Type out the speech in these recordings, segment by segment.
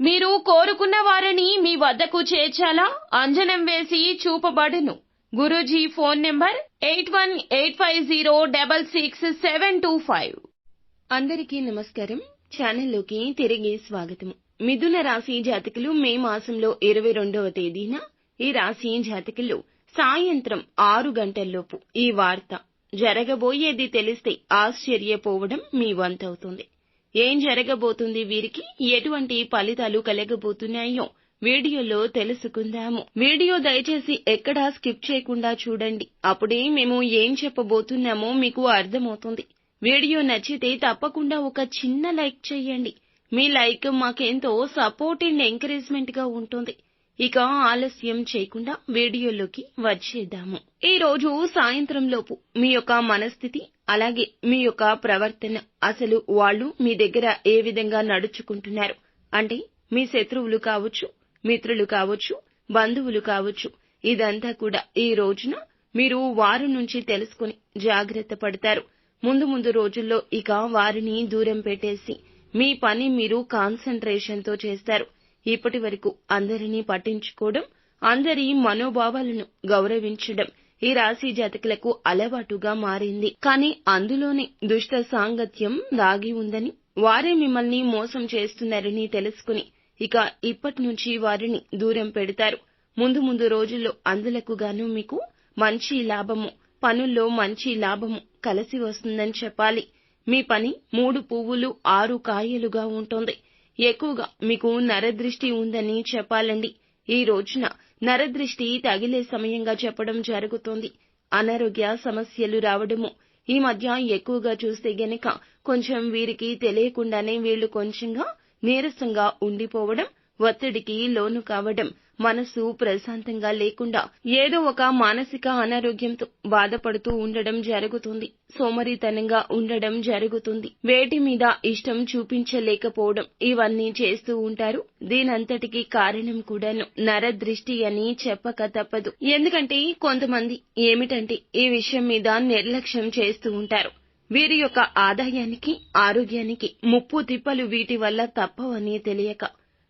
మీరు కోరుకున్న వారిని మీ వద్దకు చేర్చాలా? అంజనం వేసి చూపబడును. Guruji phone number eight one eight five zero double six seven two five. అందరికీ నమస్కారం. ఛానల్లోకి తిరిగి స్వాగతం. మిథున రాశి జాతకులు మే మాసంలో ఇరవై రెండవ తేదీన ఈ రాశి జాతకులు సాయంత్రం ఆరు గంటల్లోపు ఈ వార్త జరగబోయేది తెలిస్తే ఆశ్చర్యపోవడం మీ వంతవుతుంది. ఏం జరగబోతుంది వీరికి? ఎటువంటి ఫలితాలు కలగబోతున్నాయో వీడియోలో తెలుసుకుందాము. వీడియో దయచేసి ఎక్కడా స్కిప్ చేయకుండా చూడండి. అప్పుడే మేము ఏం చెప్పబోతున్నామో మీకు అర్థమవుతుంది. వీడియో నచ్చితే తప్పకుండా ఒక చిన్న లైక్ చేయండి. మీ లైక్ మాకెంతో సపోర్ట్ అండ్ ఎంకరేజ్మెంట్గా ఉంటుంది. ఇక ఆలస్యం చేయకుండా వీడియోలోకి వచ్చేద్దాము. ఈ రోజు సాయంత్రం లోపు మీ యొక్క మనస్థితి అలాగే మీ యొక్క ప్రవర్తన అసలు వాళ్ళు మీ దగ్గర ఏ విధంగా నడుచుకుంటున్నారు? అంటే మీ శత్రువులు కావచ్చు మిత్రులు కావచ్చు బంధువులు కావచ్చు ఇదంతా కూడా ఈ రోజున మీరు వారి నుంచి తెలుసుకుని జాగ్రత్త పడతారు. ముందు ముందు రోజుల్లో ఇక వారిని దూరం పెట్టేసి మీ పని మీరు కాన్సన్ట్రేషన్తో చేస్తారు. ఇప్పటి వరకు అందరినీ పట్టించుకోవడం అందరి మనోభావాలను గౌరవించడం ఈ రాశి జాతకులకు అలవాటుగా మారింది. కానీ అందులోనే దుష్ట సాంగత్యం దాగి ఉందని వారే మిమ్మల్ని మోసం చేస్తున్నారని తెలుసుకుని ఇక ఇప్పటి నుంచి వారిని దూరం పెడతారు. ముందు ముందు రోజుల్లో అందులకు గాను మీకు మంచి లాభము పనుల్లో మంచి లాభము కలిసి వస్తుందని చెప్పాలి. మీ పని మూడు పువ్వులు ఆరు కాయలుగా ఉంటుంది. ఎక్కువగా మీకు నరదృష్టి ఉందని చెప్పాలండి. ఈ రోజున నరదృష్టి తగిలే సమయంగా చెప్పడం జరుగుతోంది. అనారోగ్య సమస్యలు రావడము ఈ మధ్య ఎక్కువగా చూస్తే గనక కొంచెం వీరికి తెలియకుండానే వీళ్ళు కొంచెంగా నీరసంగా ఉండిపోవడం ఒత్తిడికి లోను కావడం మనసు ప్రశాంతంగా లేకుండా ఏదో ఒక మానసిక అనారోగ్యంతో బాధపడుతూ ఉండడం జరుగుతుంది. సోమరితనంగా ఉండడం జరుగుతుంది. వేటి మీద ఇష్టం చూపించలేకపోవడం ఇవన్నీ చేస్తూ ఉంటారు. దీనంతటికి కారణం కూడాను నరదృష్టి అని చెప్పక తప్పదు. ఎందుకంటే కొంతమంది ఏమిటంటే ఈ విషయం మీద నిర్లక్ష్యం చేస్తూ ఉంటారు. వీరి యొక్క ఆదాయానికి ఆరోగ్యానికి ముప్పు తిప్పలు వీటి వల్ల తప్పవని తెలియక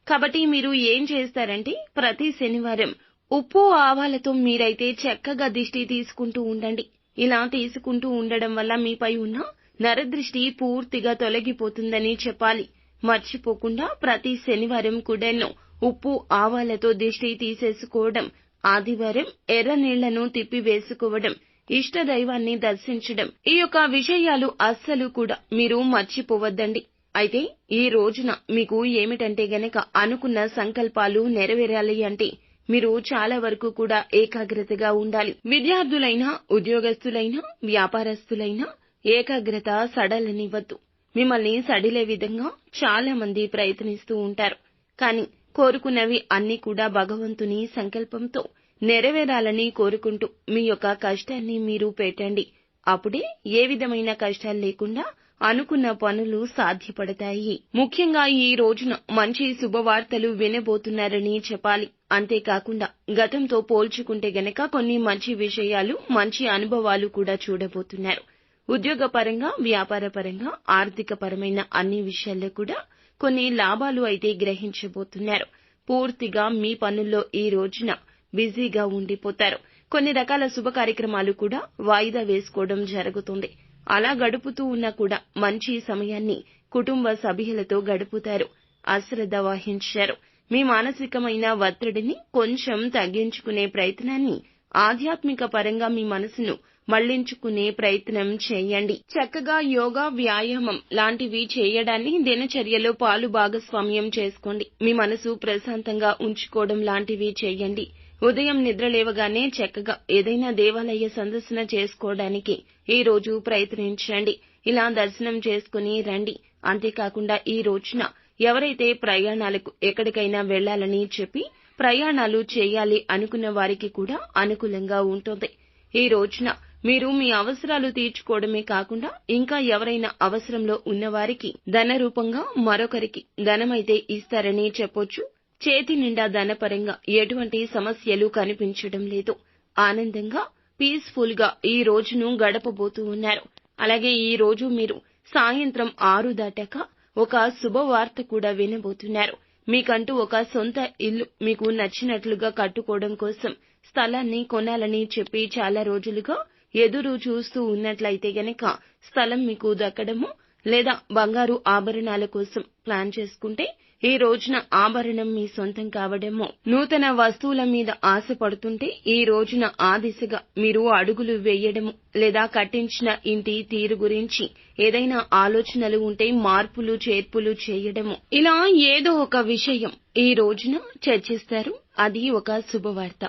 కాబట్టి మీరు ఏం చేస్తారంటే ప్రతి శనివారం ఉప్పు ఆవాలతో మీరైతే చక్కగా దిష్టి తీసుకుంటూ ఉండండి. ఇలా తీసుకుంటూ ఉండడం వల్ల మీపై ఉన్న నరదృష్టి పూర్తిగా తొలగిపోతుందని చెప్పాలి. మర్చిపోకుండా ప్రతి శనివారం కుడెల్లో ఉప్పు ఆవాలతో దిష్టి తీసేసుకోవడం ఆదివారం ఎర్ర నీళ్ళను తిప్పి వేసుకోవడం ఇష్ట దైవాన్ని దర్శించడం ఈ యొక్క విషయాలు అస్సలు కూడా మీరు మర్చిపోవద్దండి. అయితే ఈ రోజున మీకు ఏమిటంటే గనక అనుకున్న సంకల్పాలు నెరవేరాలి అంటే మీరు చాలా వరకు కూడా ఏకాగ్రతగా ఉండాలి. విద్యార్థులైనా ఉద్యోగస్తులైనా వ్యాపారస్తులైనా ఏకాగ్రత సడలనివ్వద్దు. మిమ్మల్ని సడిలే విధంగా చాలా మంది ప్రయత్నిస్తూ ఉంటారు. కానీ కోరుకున్నవి అన్ని కూడా భగవంతుని సంకల్పంతో నెరవేరాలని కోరుకుంటూ మీ యొక్క కష్టాన్ని మీరు పెట్టండి. అప్పుడే ఏ విధమైన కష్టాలు లేకుండా అనుకున్న పనులు సాధ్యపడతాయి. ముఖ్యంగా ఈ రోజున మంచి శుభవార్తలు వినబోతున్నారని చెప్పాలి. అంతేకాకుండా గతంతో పోల్చుకుంటే గనక కొన్ని మంచి విషయాలు మంచి అనుభవాలు కూడా చూడబోతున్నారు. ఉద్యోగపరంగా వ్యాపారపరంగా ఆర్థిక పరమైన అన్ని విషయాల్లో కూడా కొన్ని లాభాలు అయితే గ్రహించబోతున్నారు. పూర్తిగా మీ పనుల్లో ఈ రోజున బిజీగా ఉండిపోతారు. కొన్ని రకాల శుభ కార్యక్రమాలు కూడా వాయిదా వేసుకోవడం జరుగుతుంది. అలా గడుపుతూ ఉన్నా కూడా మంచి సమయాన్ని కుటుంబ సభ్యులతో గడుపుతారు. అశ్రద్ధ వహించారు. మీ మానసికమైన ఒత్తిడిని కొంచెం తగ్గించుకునే ప్రయత్నాన్ని ఆధ్యాత్మిక పరంగా మీ మనసును మళ్ళించుకునే ప్రయత్నం చేయండి. చక్కగా యోగా వ్యాయామం లాంటివి చేయడాన్ని దినచర్యలో పాలు భాగస్వామ్యం చేసుకోండి. మీ మనసు ప్రశాంతంగా ఉంచుకోవడం లాంటివి చేయండి. ఉదయం నిద్ర లేవగానే చక్కగా ఏదైనా దేవాలయ సందర్శన చేసుకోవడానికి ఈ రోజు ప్రయత్నించండి. ఇలా దర్శనం చేసుకుని రండి. అంతేకాకుండా ఈ రోజున ఎవరైతే ప్రయాణాలకు ఎక్కడికైనా వెళ్ళాలని చెప్పి ప్రయాణాలు చేయాలి అనుకున్న వారికి కూడా అనుకూలంగా ఉంటుంది. ఈ రోజున మీరు మీ అవసరాలు తీర్చుకోవడమే కాకుండా ఇంకా ఎవరైనా అవసరంలో ఉన్నవారికి ధన రూపంగా మరొకరికి ధనమైతే ఇస్తారని చెప్పొచ్చు. చేతి నిండా ధనపరంగా ఎటువంటి సమస్యలు కనిపించడం లేదు. ఆనందంగా పీస్ఫుల్గా ఈ రోజును గడపబోతూ ఉన్నారు. అలాగే ఈ రోజు మీరు సాయంత్రం ఆరు దాటాక ఒక శుభవార్త కూడా వినబోతున్నారు. మీకంటూ ఒక సొంత ఇల్లు మీకు నచ్చినట్లుగా కట్టుకోవడం కోసం స్థలాన్ని కొనాలని చెప్పి చాలా రోజులుగా ఎదురు చూస్తూ ఉన్నట్లయితే గనక స్థలం మీకు దక్కడము లేదా బంగారు ఆభరణాల కోసం ప్లాన్ చేసుకుంటే ఈ రోజున ఆభరణం మీ సొంతం కావడము నూతన వస్తువుల మీద ఆశ పడుతుంటే ఈ రోజున ఆ దిశగా మీరు అడుగులు వేయడము లేదా కట్టించిన ఇంటి తీరు గురించి ఏదైనా ఆలోచనలు ఉంటే మార్పులు చేర్పులు చేయడము. ఇలా ఏదో ఒక విషయం ఈ రోజున చర్చిస్తారు. అది ఒక శుభవార్త.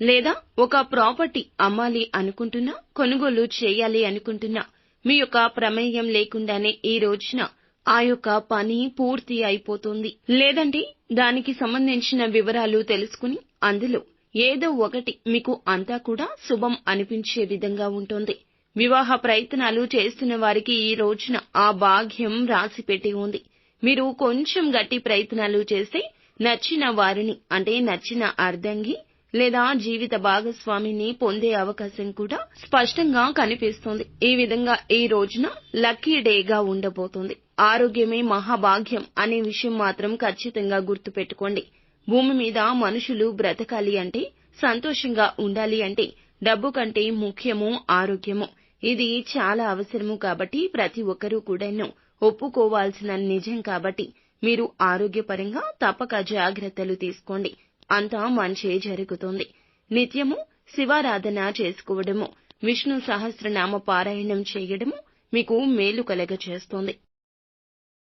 లేదా ఒక ప్రాపర్టీ అమ్మాలి అనుకుంటున్నా కొనుగోలు చేయాలి అనుకుంటున్నా మీ యొక్క ప్రమేయం లేకుండానే ఈ రోజున ఆ యొక్క పని పూర్తి అయిపోతుంది. లేదంటే దానికి సంబంధించిన వివరాలు తెలుసుకుని అందులో ఏదో ఒకటి మీకు అంతా కూడా శుభం అనిపించే విధంగా ఉంటుంది. వివాహ ప్రయత్నాలు చేస్తున్న వారికి ఈ రోజున ఆ భాగ్యం రాసి పెట్టి ఉంది. మీరు కొంచెం గట్టి ప్రయత్నాలు చేస్తే నచ్చిన వారిని అంటే నచ్చిన అర్ధంగి లేదా జీవిత భాగస్వామిని పొందే అవకాశం కూడా స్పష్టంగా కనిపిస్తోంది. ఈ విధంగా ఈ రోజున లక్కీ డేగా ఉండబోతుంది. ఆరోగ్యమే మహాభాగ్యం అనే విషయం మాత్రం ఖచ్చితంగా గుర్తుపెట్టుకోండి. భూమి మీద మనుషులు బ్రతకాలి అంటే సంతోషంగా ఉండాలి అంటే డబ్బు కంటే ముఖ్యము ఆరోగ్యము. ఇది చాలా అవసరము కాబట్టి ప్రతి ఒక్కరూ కూడాను ఒప్పుకోవాల్సిన నిజం కాబట్టి మీరు ఆరోగ్యపరంగా తప్పక జాగ్రత్తలు తీసుకోండి. అంతా మంచే జరుగుతుంది. నిత్యము శివారాధన చేసుకోవడము విష్ణు సహస్రనామ పారాయణం చేయడము మీకు మేలు కలగ చేస్తోంది